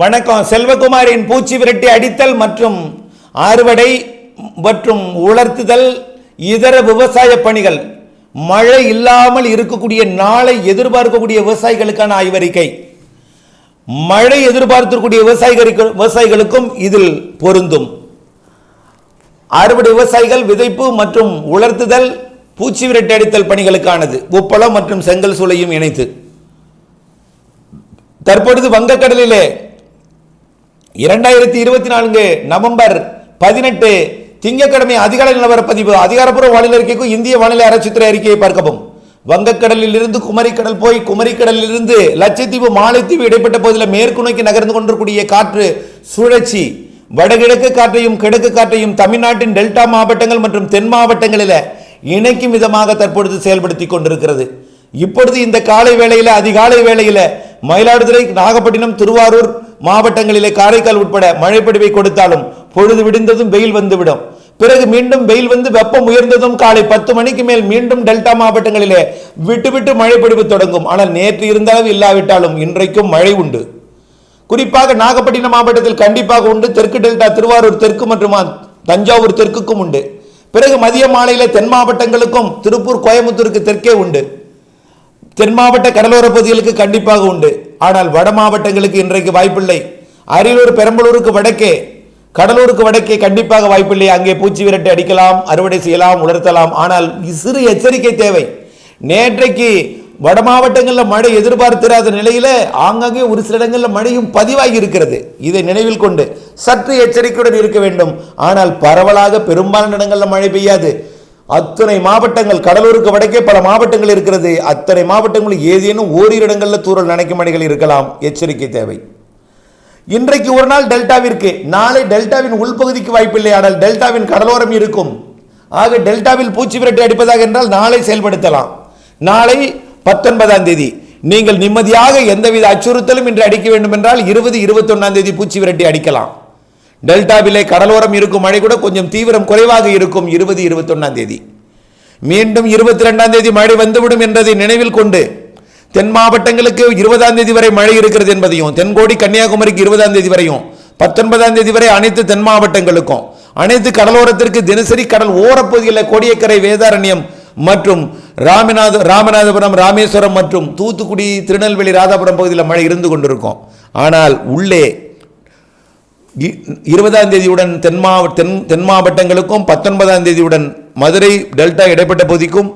வணக்கம். செல்வகுமாரின் பூச்சி விரட்டி அடித்தல் மற்றும் அறுவடை மற்றும் உலர்த்துதல் இதர விவசாய பணிகள். மழை இல்லாமல் இருக்கக்கூடிய நாளை எதிர்பார்க்கக்கூடிய விவசாயிகளுக்கான ஆய்வறிக்கை. மழை எதிர்பார்க்கக்கூடிய விவசாயிகளுக்கு விவசாயிகளுக்கும் இதில் பொருந்தும். அறுவடை விவசாயிகள் விதைப்பு மற்றும் உலர்த்துதல் பூச்சி விரட்டி அடித்தல் பணிகளுக்கானது. உப்பளம் மற்றும் செங்கல் சூளையும் இணைத்து. தற்பொழுது வங்கக்கடலிலே இரண்டாயிரத்தி இருபத்தி நான்கு நவம்பர் பதினெட்டு திங்கக்கிழமை அதிகாலை நிலவர பதிவு அதிகாரப்பூர்வ வானிலை அறிக்கைக்கும் இந்திய வானிலை அரசுத்துறை அறிக்கையை பார்க்கவும். வங்கக்கடலில் இருந்து குமரிக்கடல் போய் குமரிக்கடலில் இருந்து லட்சத்தீவு மாலைத்தீவு இடைப்பட்ட பகுதியில் மேற்கு நோக்கி நகர்ந்து கொண்டிருக்கூடிய காற்று சுழற்சி. வடகிழக்கு காற்றையும் கிழக்கு காற்றையும் தமிழ்நாட்டின் டெல்டா மாவட்டங்கள் மற்றும் தென் மாவட்டங்களில் இணைக்கும் விதமாக தற்பொழுது செயல்படுத்தி கொண்டிருக்கிறது. இப்பொழுது இந்த காலை வேளையில் அதிகாலை வேளையில் மயிலாடுதுறை நாகப்பட்டினம் திருவாரூர் மாவட்டங்களிலே காரைக்கால் உட்பட மழைப்பொழிவை கொடுத்தாலும் பொழுது விடிந்ததும் வெயில் வந்துவிடும். பிறகு மீண்டும் வெயில் வந்து வெப்பம் உயர்ந்ததும் காலை பத்து மணிக்கு மேல் மீண்டும் டெல்டா மாவட்டங்களிலே விட்டு விட்டு மழைப்பொழிவு தொடங்கும். ஆனால் நேற்று இருந்தாலும் இல்லாவிட்டாலும் இன்றைக்கும் மழை உண்டு. குறிப்பாக நாகப்பட்டினம் மாவட்டத்தில் கண்டிப்பாக உண்டு. தெற்கு டெல்டா திருவாரூர் தெற்கு மற்றும் தஞ்சாவூர் தெற்குக்கும் உண்டு. பிறகு மதிய மாலையில தென் மாவட்டங்களுக்கும் திருப்பூர் கோயம்புத்தூருக்கு தெற்கே உண்டு. தென் மாவட்ட கடலோர பகுதிகளுக்கு கண்டிப்பாக உண்டு. ஆனால் வட மாவட்டங்களுக்கு இன்றைக்கு வாய்ப்பில்லை. அரியலூர் பெரம்பலூருக்கு வடக்கே கடலூருக்கு வடக்கே கண்டிப்பாக வாய்ப்பில்லை. அங்கே பூச்சி விரட்டி அடிக்கலாம் அறுவடை செய்யலாம் உலர்த்தலாம். ஆனால் சிறு எச்சரிக்கை தேவை. நேற்றைக்கு வட மாவட்டங்களில் மழை எதிர்பார்த்திராத நிலையில ஆங்காங்கே ஒரு சில இடங்களில் மழையும் பதிவாகி இருக்கிறது. இதை நினைவில் கொண்டு சற்று எச்சரிக்கையுடன் இருக்க வேண்டும். ஆனால் பரவலாக பெரும்பாலான இடங்களில் மழை பெய்யாது. அத்தனை மாவட்டங்கள் கடலூருக்கு வடக்கே பல மாவட்டங்கள் இருக்கிறது. அத்தனை மாவட்டங்களில் ஏதேனும் ஓரிரு இடங்களில் தூரல் நனைக்கும் அணிகள் இருக்கலாம். எச்சரிக்கை தேவை. இன்றைக்கு ஒரு நாள் டெல்டாவிற்கு நாளை டெல்டாவின் உள்பகுதிக்கு வாய்ப்பில்லை. ஆனால் டெல்டாவின் கடலோரம் இருக்கும். ஆக டெல்டாவில் பூச்சி விரட்டி அடிப்பதாக என்றால் நாளை செயல்படுத்தலாம். நாளை பத்தொன்பதாம் தேதி. நீங்கள் நிம்மதியாக எந்தவித அச்சுறுத்தலும் இன்று அடிக்க வேண்டும் என்றால் இருபது இருபத்தொன்னாம் தேதி பூச்சி விரட்டி அடிக்கலாம். டெல்டாவிலே கடலோரம் இருக்கும் மழை கூட கொஞ்சம் தீவிரம் குறைவாக இருக்கும் இருபது இருபத்தொன்னாம் தேதி. மீண்டும் இருபத்தி ரெண்டாம் தேதி மழை வந்துவிடும் என்பதை நினைவில் கொண்டு தென் மாவட்டங்களுக்கு இருபதாம் தேதி வரை மழை இருக்கிறது என்பதையும் தென்கோடி கன்னியாகுமரிக்கு இருபதாம் தேதி வரையும் பத்தொன்பதாம் தேதி வரை அனைத்து தென் மாவட்டங்களுக்கும் அனைத்து கடலோரத்திற்கு தினசரி கடல் ஓரப்பகுதியில் கோடியக்கரை வேதாரண்யம் மற்றும் ராமநாத ராமநாதபுரம் ராமேஸ்வரம் மற்றும் தூத்துக்குடி திருநெல்வேலி ராதாபுரம் பகுதியில் மழை இருந்து கொண்டிருக்கும். ஆனால் உள்ளே இருபதாம் தேதியுடன் தென் மாவட்ட தென் தென் மாவட்டங்களுக்கும் பத்தொன்பதாம் தேதியுடன் மதுரை டெல்டா இடைப்பட்ட பகுதிக்கும்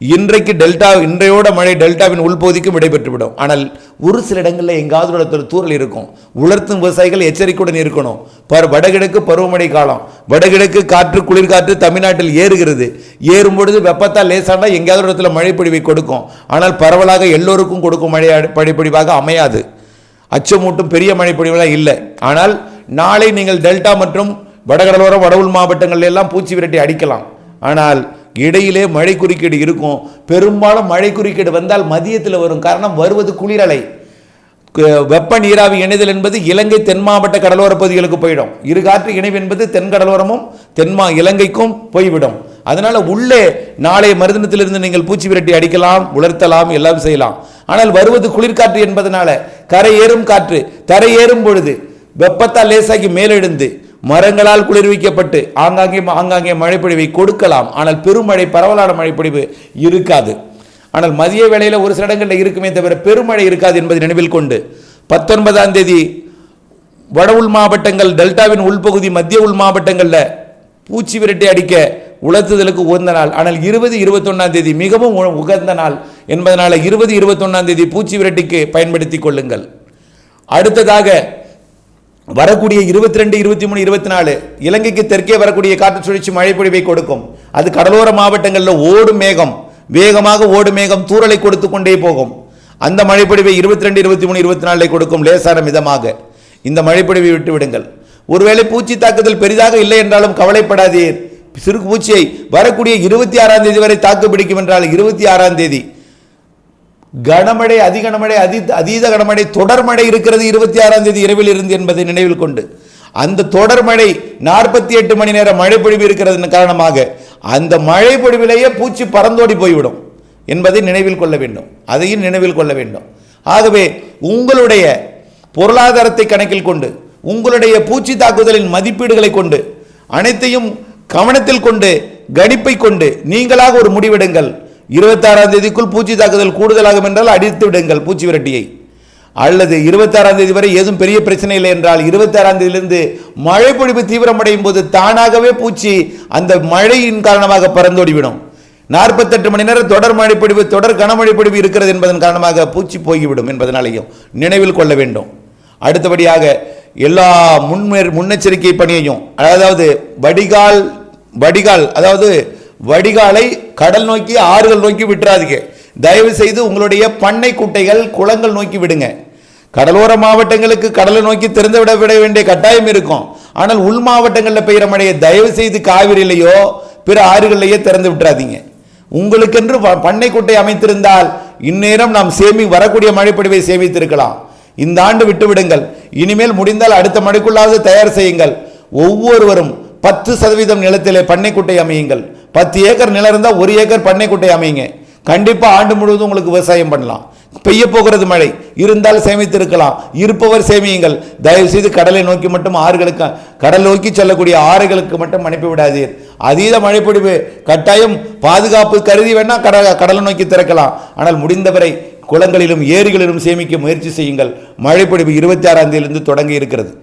இன்றைக்கு டெல்டா இன்றையோட மழை டெல்டாவின் உள்பகுதிக்கும் இடைபெற்றுவிடும் ஆனால் ஒரு சில இடங்களில் எங்காவது ஒரு இடத்துல தூரல் இருக்கும். உலர்த்தும் விவசாயிகள் எச்சரிக்கையுடன் இருக்கணும். பர் வடகிழக்கு பருவமழை காலம். வடகிழக்கு காற்று குளிர்காற்று தமிழ்நாட்டில் ஏறுகிறது. ஏறும் பொழுது வெப்பத்தால் லேசானால் எங்கேயாவது ஒரு இடத்துல மழைப்பொழிவை கொடுக்கும். ஆனால் பரவலாக எல்லோருக்கும் கொடுக்கும் மழை மழைப்பொழிவாக அமையாது. அச்சமூட்டும் பெரிய மழைப்பொழிவெல்லாம் இல்லை. ஆனால் நாளை நீங்கள் டெல்டா மற்றும் வடகடலோரம் வடவுள் மாவட்டங்கள் எல்லாம் பூச்சி விரட்டி அடிக்கலாம். ஆனால் இடையிலே மழை குறுக்கீடு இருக்கும். பெரும்பாலும் மழை குறுக்கீடு வந்தால் மதியத்தில் வரும். காரணம் வருவது குளிரலை. வெப்ப நீராவி இணைதல் என்பது இலங்கை தென் மாவட்ட கடலோர பகுதிகளுக்கு போயிடும். இரு காற்று இணைவு என்பது தென் கடலோரமும் தென்மா இலங்கைக்கும் போய்விடும். அதனால உள்ளே நாளைய மருதனத்திலிருந்து நீங்கள் பூச்சி விரட்டி அடிக்கலாம் உலர்த்தலாம் எல்லாம் செய்யலாம். ஆனால் வருவது குளிர்காற்று என்பதனால கரை ஏறும் காற்று தரை ஏறும் பொழுது வெப்பத்தால் லேசாகி மேலெழுந்து மரங்களால் குளிர்விக்கப்பட்டு ஆங்காங்கே ஆங்காங்கே மழைப்பொழிவை கொடுக்கலாம். ஆனால் பெருமழை பரவலான மழைப்பொழிவு இருக்காது. ஆனால் மதிய வேளையில் ஒரு சில இடங்களில் இருக்குமே தவிர பெருமழை இருக்காது என்பதை நினைவில் கொண்டு பத்தொன்பதாம் தேதி வட உள் மாவட்டங்கள் டெல்டாவின் உள்பகுதி மத்திய உள் மாவட்டங்களில் பூச்சி விரட்டி அடிக்க உலர்த்துதலுக்கு உகந்த நாள். ஆனால் இருபது இருபத்தொன்னாம் தேதி மிகவும் உ- உகந்த நாள் என்பதனால் இருபது இருபத்தொன்னாம் தேதி பூச்சி விரட்டிக்கு பயன்படுத்திக் கொள்ளுங்கள். அடுத்ததாக வரக்கூடிய இருபத்தி ரெண்டு இருபத்தி மூணு இருபத்தி நாலு இலங்கைக்கு தெற்கே வரக்கூடிய காற்று சுழற்சி மழை பொழிவை கொடுக்கும். அது கடலோர மாவட்டங்களில் ஓடும் மேகம். வேகமாக ஓடும் மேகம் தூறலை கொடுத்து கொண்டே போகும். அந்த மழைப்பொழிவை இருபத்தி ரெண்டு இருபத்தி மூணு இருபத்தி நாலில் கொடுக்கும் லேசான மிதமாக. இந்த மழைப்பொழிவை விட்டு விடுங்கள். ஒருவேளை பூச்சி தாக்குதல் பெரிதாக இல்லை என்றாலும் கவலைப்படாதீர். சிறு பூச்சியை வரக்கூடிய இருபத்தி ஆறாம் தேதி வரை தாக்கு பிடிக்கும் என்றால் இருபத்தி ஆறாம் தேதி கனமழை அதிகனமழை அதி அதீத கனமழை தொடர்மழை இருக்கிறது இருபத்தி ஆறாம் தேதி இரவில் இருந்து என்பதை நினைவில் கொண்டு. அந்த தொடர்மழை நாற்பத்தி எட்டு மணி நேரம் மழை பொழிவு காரணமாக அந்த மழை பொழிவிலேயே பூச்சி பறந்தோடி போய்விடும் என்பதை நினைவில் கொள்ள வேண்டும். அதையும் நினைவில் கொள்ள வேண்டும். ஆகவே உங்களுடைய பொருளாதாரத்தை கணக்கில் கொண்டு உங்களுடைய பூச்சி தாக்குதலின் மதிப்பீடுகளை கொண்டு அனைத்தையும் கவனத்தில் கொண்டு கணிப்பை கொண்டு நீங்களாக ஒரு முடிவெடுங்கள். இருபத்தாறாம் தேதிக்குள் பூச்சி தாக்குதல் கூடுதலாகும் என்றால் அடித்து விடுங்கள் பூச்சி விரட்டியை. அல்லது இருபத்தாறாம் தேதி வரை ஏதும் பெரிய பிரச்சனை இல்லை என்றால் இருபத்தாறாம் தேதியிலிருந்து மழை பொழிவு தீவிரமடையும் போது தானாகவே பூச்சி அந்த மழையின் காரணமாக பறந்தோடிவிடும். நாற்பத்தெட்டு மணி நேரம் தொடர் மழைப்பொழிவு தொடர் கனமழை பொழிவு இருக்கிறது என்பதன் காரணமாக பூச்சி போய்விடும் என்பதனாலேயும் நினைவில் கொள்ள வேண்டும். அடுத்தபடியாக எல்லா முன்னெச்சரிக்கை பணியையும் அதாவது வடிகால் வடிகால் அதாவது வடிகாலை கடல் நோக்கி ஆறுகள் நோக்கி விட்டுறாதீங்க. தயவு செய்து உங்களுடைய பண்ணை குட்டைகள் குளங்கள் நோக்கி விடுங்க. கடலோர மாவட்டங்களுக்கு கடலை நோக்கி திறந்து விட விட வேண்டிய கட்டாயம் இருக்கும். ஆனால் உள் மாவட்டங்களில் பெய்கிற மழையை தயவு செய்து காவிரியிலேயோ பிற ஆறுகள்லையோ திறந்து விட்டுறாதீங்க. உங்களுக்கென்று பண்ணை குட்டை அமைத்திருந்தால் இந்நேரம் நாம் சேமி வரக்கூடிய மழைப்பொழிவை சேமித்திருக்கலாம். இந்த ஆண்டு விட்டுவிடுங்கள். இனிமேல் முடிந்தால் அடுத்த மழைக்குள்ளாவது தயார் செய்யுங்கள். ஒவ்வொருவரும் பத்து சதவீதம் நிலத்திலே பண்ணைக்குட்டை அமையுங்கள். பத்து ஏக்கர் நிலம் இருந்தால் ஒரு ஏக்கர் பண்ணைக்குட்டை அமையுங்க. கண்டிப்பாக ஆண்டு முழுவதும் உங்களுக்கு விவசாயம் பண்ணலாம். பெய்ய போகிறது மழை. இருந்தால் சேமித்திருக்கலாம். இருப்பவர் சேமியுங்கள். தயவு செய்து கடலை நோக்கி மட்டும் ஆறுகளுக்கு கடல் நோக்கி செல்லக்கூடிய ஆறுகளுக்கு மட்டும் அனுப்பி விடாதீர். அதீத மழைப்பொழிவு கட்டாயம் பாதுகாப்பு கருதி வேணால் கட கடலை நோக்கி திறக்கலாம். ஆனால் முடிந்தவரை குளங்களிலும் ஏரிகளிலும் சேமிக்க முயற்சி செய்யுங்கள். மழைப்பொழிவு இருபத்தி ஆறாம் தேதியிலிருந்து தொடங்கி இருக்கிறது.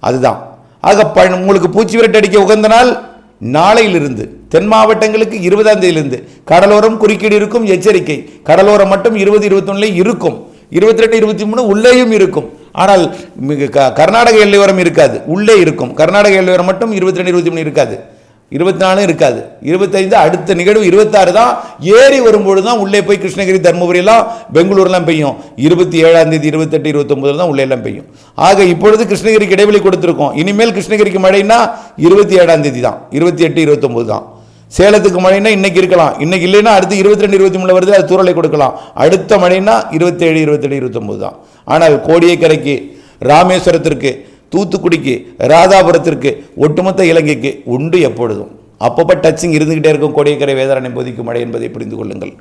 அதுதான். ஆக ப- உங்களுக்கு பூச்சி விரட்டு அடிக்க உகந்த நாள் நாளையிலிருந்து தென் மாவட்டங்களுக்கு இருபதாம் தேதியிலிருந்து கடலோரம் குறுக்கீடு இருக்கும் எச்சரிக்கை. கடலோரம் மட்டும் இருபது இருபத்தொன்னுல இருக்கும். இருபத்தி ரெண்டு இருபத்தி மூணு உள்ளேயும் இருக்கும். ஆனால் மிக க- கர்நாடக எல்லையோரம் இருக்காது. உள்ளே இருக்கும். கர்நாடக எல்லையோரம் மட்டும் இருபத்தி ரெண்டு இருபத்தி மூணு இருக்காது. இருபத்தி நாலும் இருக்காது. இருபத்தைந்து அடுத்த நிகழ்வு இருபத்தாறு தான். ஏறி வரும்பொழுது தான் உள்ளே போய் கிருஷ்ணகிரி தர்மபுரியெல்லாம் பெங்களூர்லாம் பெய்யும். இருபத்தி ஏழாம் தேதி இருபத்தெட்டு இருபத்தொம்பதுல தான் உள்ளே எல்லாம் பெய்யும். ஆக இப்பொழுது கிருஷ்ணகிரிக்கு இடைவெளி கொடுத்துருக்கோம். இனிமேல் கிருஷ்ணகிரிக்கு மழைன்னா இருபத்தி ஏழாம் தேதி தான். இருபத்தி எட்டு இருபத்தொம்பது தான். சேலத்துக்கு மழைன்னா இன்னைக்கு இருக்கலாம். இன்னைக்கு இல்லைன்னா அடுத்து இருபத்தி ரெண்டு இருபத்தி மூணு வருது அது தூரலை கொடுக்கலாம். அடுத்த மழைன்னா இருபத்தேழு இருபத்தெட்டு இருபத்தொம்பது தான். ஆனால் கோடியக்கரைக்கு ராமேஸ்வரத்திற்கு தூத்துக்குடிக்கு ராதாபுரத்திற்கு ஒட்டுமொத்த இலங்கைக்கு உண்டு எப்பொழுதும். அப்பப்போ டச்சிங் இருந்துகிட்டே இருக்கும். கோடியக்கரை வேதாரணை போதிக்கும் மழை என்பதை புரிந்து கொள்ளுங்கள்.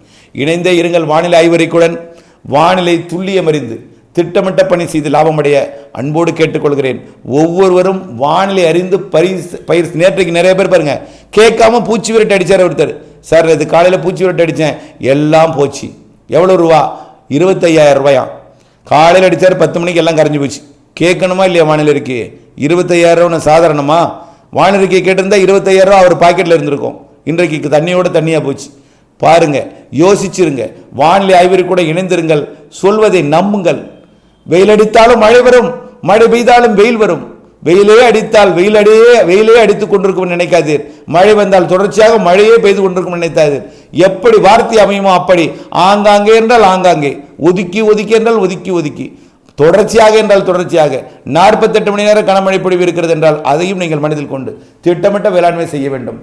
இணைந்தே இருங்கள் வானிலை ஆய்வறிக்குடன் வானிலை துல்லியமறிந்து திட்டமிட்ட பணி செய்து லாபமடைய அன்போடு கேட்டுக்கொள்கிறேன். ஒவ்வொருவரும் வானிலை அறிந்து பயிர் பயிர் நேற்றைக்கு நிறைய பேர் பாருங்கள் கேட்காம பூச்சி விரட்டு அடிச்சார் ஒருத்தர். சார் இது காலையில் பூச்சி விரட்டு அடித்தேன் எல்லாம் போச்சு. எவ்வளோ ரூபா? இருபத்தையாயிரம் ரூபாயாம் காலையில் அடித்தார் பத்து மணிக்கு எல்லாம் கரைஞ்சு போச்சு. கேட்கணுமா இல்லையா வானிலைக்கு இருபத்தையாயிரம் சாதாரணமா? வானிலைக்கு கேட்டிருந்தா இருபத்தையாயிரம் அவர் பாக்கெட்டில் இருந்திருக்கும். இன்றைக்கு தண்ணியோட தண்ணியாக போச்சு. பாருங்க யோசிச்சிருங்க. வானிலை ஆய்வறி கூட இணைந்திருங்கள். சொல்வதை நம்புங்கள். வெயில் அடித்தாலும் மழை வரும். மழை பெய்தாலும் வெயில் வரும். வெயிலே அடித்தால் வெயில் அடியே வெயிலே அடித்துக் கொண்டிருக்கும் நினைக்காதீர். மழை வந்தால் தொடர்ச்சியாக மழையே பெய்து கொண்டிருக்கும் நினைத்தாதீர். எப்படி வார்த்தை அமையுமோ அப்படி. ஆங்காங்கே என்றால் ஆங்காங்கே. ஒதுக்கி ஒதுக்கி என்றால் ஒதுக்கி ஒதுக்கி. தொடர்ச்சியாக என்றால் தொடர்ச்சியாக. நாற்பத்தெட்டு மணி நேரம் கனமழை பொழிவு இருக்கிறது என்றால் அதையும் நீங்கள் மனதில் கொண்டு திட்டமிட்ட வேளாண்மை செய்ய வேண்டும்.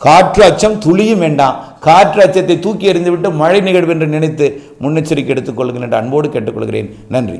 காற்று அச்சம் துளியும் வேண்டாம். காற்று அச்சத்தை தூக்கி எறிந்துவிட்டு மழை நிகழ்வு என்று நினைத்து முன்னெச்சரிக்கை எடுத்துக்கொள்ளுங்கள் என்று அன்போடு கேட்டுக்கொள்கிறேன். நன்றி.